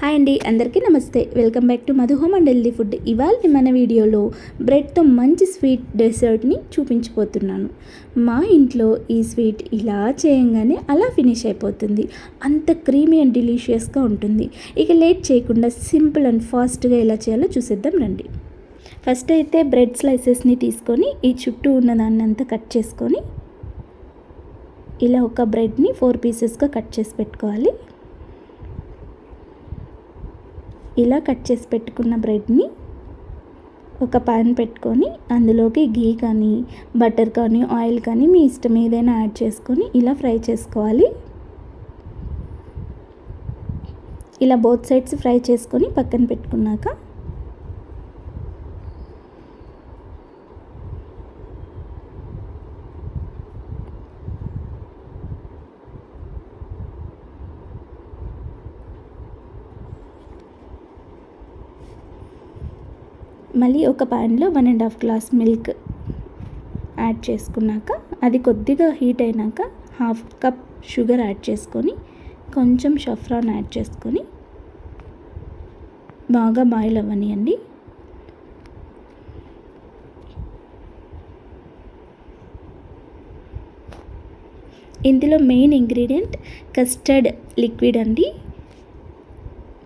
Hi అండి అందరికీ నమస్తే. Welcome back to Madhu home and healthy food. ఇవాళ మన వీడియోలో బ్రెడ్తో మంచి స్వీట్ డెసర్ట్ని చూపించిపోతున్నాను మా ఇంట్లో ఈ స్వీట్ ఇలా చేయంగానే అలా ఫినిష్ అయిపోతుంది. అంత క్రీమీ అండ్ డిలీషియస్గా ఉంటుంది. ఇక లేట్ చేయకుండా సింపుల్ అండ్ ఫాస్ట్గా ఎలా చేయాలో చూసేద్దాం రండి. ఫస్ట్ అయితే బ్రెడ్ స్లైసెస్ని తీసుకొని ఈ చుట్టూ ఉన్న దాన్ని అంతా కట్ చేసుకొని ఇలా ఒక బ్రెడ్ని ఫోర్ పీసెస్గా కట్ చేసి పెట్టుకోవాలి. ఇలా కట్ చేసి పెట్టుకున్న బ్రెడ్ని ఒక పాన్ పెట్టుకొని అందులోకి గీ కానీ బటర్ కానీ ఆయిల్ కానీ మీ ఇష్టం ఏదైనా యాడ్ చేసుకొని ఇలా ఫ్రై చేసుకోవాలి. ఇలా బోత్ సైడ్స్ ఫ్రై చేసుకొని పక్కన పెట్టుకున్నాక మళ్ళీ ఒక ప్యాన్లో one and half glass milk add చేసుకున్నాక అది కొద్దిగా హీట్ అయినాక హాఫ్ కప్ షుగర్ యాడ్ చేసుకొని కొంచెం షఫ్రాన్ యాడ్ చేసుకొని బాగా బాయిల్ అవ్వనియండి. ఇందులో మెయిన్ ఇంగ్రీడియంట్ కస్టర్డ్ లిక్విడ్ అండి.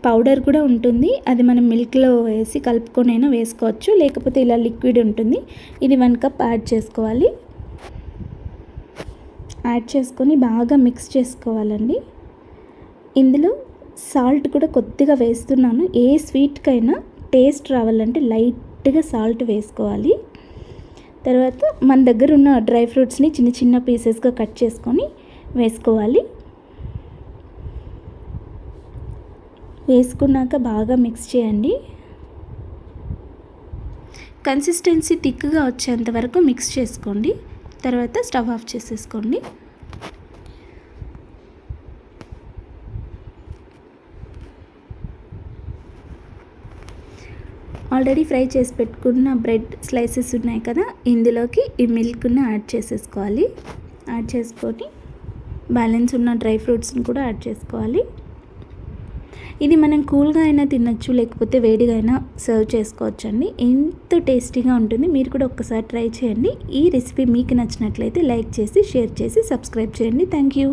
పౌడర్ కూడా ఉంటుంది. అది మనం మిల్క్లో వేసి కలుపుకొనైనా వేసుకోవచ్చు. లేకపోతే ఇలా లిక్విడ్ ఉంటుంది. ఇది వన్ కప్ యాడ్ చేసుకోవాలి. యాడ్ చేసుకొని బాగా మిక్స్ చేసుకోవాలండి. ఇందులో సాల్ట్ కూడా కొద్దిగా వేస్తున్నాను. ఏ స్వీట్కైనా టేస్ట్ రావాలంటే లైట్గా సాల్ట్ వేసుకోవాలి. తర్వాత మన దగ్గర ఉన్న డ్రై ఫ్రూట్స్ని చిన్న చిన్న పీసెస్గా కట్ చేసుకొని వేసుకోవాలి. వేసుకున్నాక బాగా మిక్స్ చేయండి. కన్సిస్టెన్సీ థిక్గా వచ్చేంత వరకు మిక్స్ చేసుకోండి. తర్వాత స్టవ్ ఆఫ్ చేసేసుకోండి. ఆల్రెడీ ఫ్రై చేసి పెట్టుకున్న బ్రెడ్ స్లైసెస్ ఉన్నాయి కదా ఇందులోకి ఈ మిల్క్ని యాడ్ చేసేసుకోవాలి. యాడ్ చేసుకొని బ్యాలెన్స్ ఉన్న డ్రై ఫ్రూట్స్ని కూడా యాడ్ చేసుకోవాలి. ఇది మనం కూల్గా అయినా తినచ్చు లేకపోతే వేడిగా అయినా సర్వ్ చేసుకోవచ్చు అండి ఎంత టేస్టీగా ఉంటుంది మీరు కూడా ఒక్కసారి ట్రై చేయండి. ఈ రెసిపీ మీకు నచ్చినట్లయితే లైక్ చేసి షేర్ చేసి సబ్స్క్రైబ్ చేయండి. Thank you.